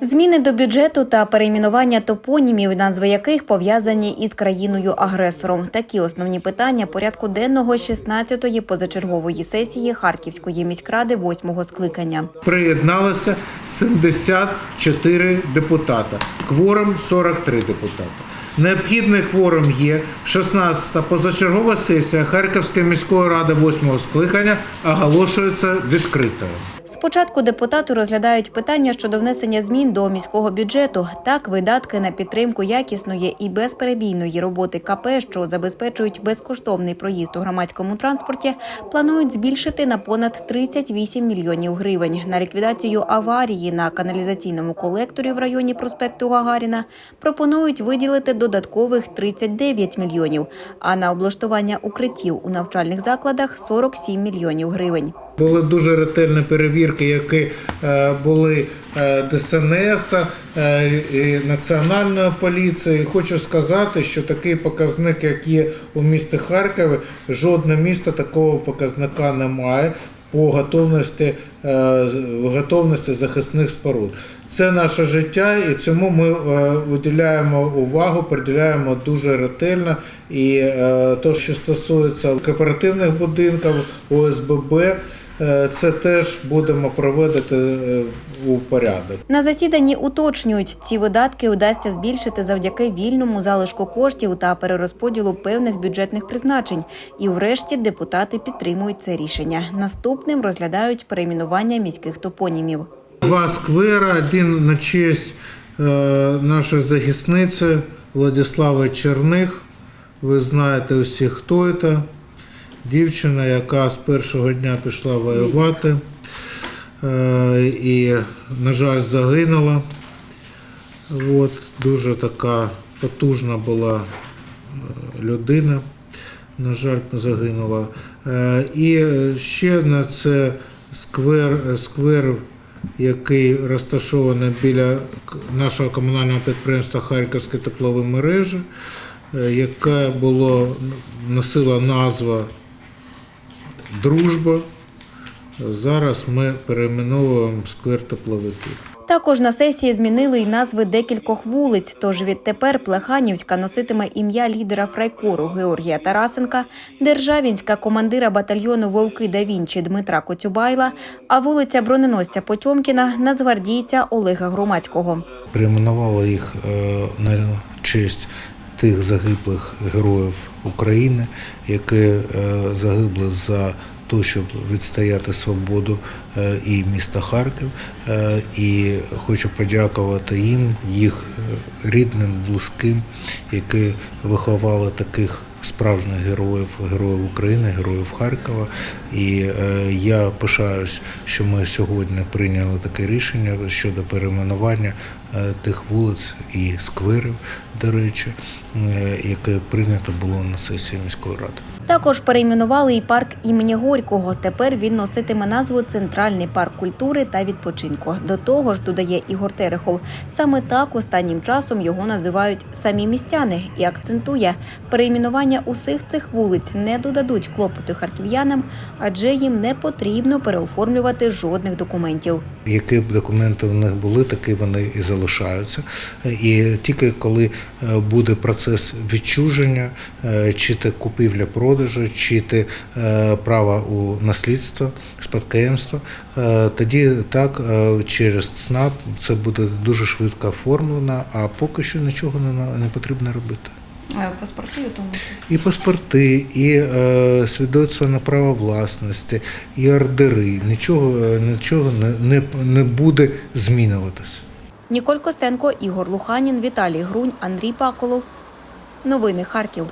Зміни до бюджету та перейменування топонімів, назви яких пов'язані із країною-агресором. Такі основні питання порядку денного 16-ї позачергової сесії Харківської міськради 8-го скликання. приєдналося 74 депутата. Кворум 43 депутата. Необхідний кворум є. 16-та позачергова сесія Харківської міської ради 8-го скликання оголошується відкритою. Спочатку депутати розглядають питання щодо внесення змін до міського бюджету. Так, видатки на підтримку якісної і безперебійної роботи КП, що забезпечують безкоштовний проїзд у громадському транспорті, планують збільшити на понад 38 мільйонів гривень. На ліквідацію аварії на каналізаційному колекторі в районі проспекту Гагаріна пропонують виділити додаткових 39 мільйонів, а на облаштування укриттів у навчальних закладах 47 мільйонів гривень. Були дуже ретельні перевірки, які е, були е, ДСНС, е, і Національної поліції. Хочу сказати, що такий показник, як є у місті Харкові, жодне місто такого показника не має. По готовності, готовності захисних споруд. Це наше життя, і цьому ми виділяємо увагу, приділяємо дуже ретельно. І е, то, що стосується кооперативних будинків, ОСББ, це теж будемо проводити е, у порядок. На засіданні уточнюють, ці видатки вдасться збільшити завдяки вільному залишку коштів та перерозподілу певних бюджетних призначень. І врешті депутати підтримують це рішення. Наступним розглядають перейменування міських топонімів. Два сквера, один на честь е, нашої захисниці Владислави Черних. Ви знаєте усі, хто це. Дівчина, яка з першого дня пішла воювати е, і, на жаль, загинула. От, дуже така потужна була е, людина, на жаль, загинула. Е, І ще на це сквер, сквер, який розташований біля нашого комунального підприємства Харківські теплові мережі, яке було носила назва Дружба. Зараз ми перейменовуємо сквер тепловиків. Також на сесії змінили й назви декількох вулиць. Тож відтепер Плеханівська носитиме ім'я лідера фрайкору Георгія Тарасенка, Державінська командира батальйону Вовки да Вінчі Дмитра Коцюбайла, а вулиця броненосця Потьомкіна нацгвардійця Олега Громадського. Перейменували їх е, на честь тих загиблих героїв України, які е, загибли за те, щоб відстояти свободу е, і міста Харків. Е, І хочу подякувати їм, їх рідним, близьким, які виховали таких справжніх героїв, героїв України, героїв Харкова. І е, я пишаюсь, що ми сьогодні прийняли таке рішення щодо перейменування тих вулиць і скверів, до речі, е, яке прийнято було на сесії міської ради. Також перейменували і парк імені Горького. Тепер він носитиме назву Центральний парк культури та відпочинку. До того ж, додає Ігор Терехов. Саме так останнім часом його називають самі містяни і акцентує, перейменування усіх цих вулиць не додадуть клопоту харків'янам, адже їм не потрібно переоформлювати жодних документів. Які б документи в них були, такі вони і залишаються. І тільки коли е, буде процес відчуження, е, чи те купівля-продажу, чи те права у наслідство, спадкоємство, е, тоді так через ЦНАП це буде дуже швидко оформлено, а поки що нічого не, потрібно робити. Паспорти тому І паспорти, і е, свідоцтва на право власності, і ордери. Нічого, нічого не, не, не буде змінюватися. Ніколь Костенко, Ігор Луханін, Віталій Грунь, Андрій Паколов. Новини Харків.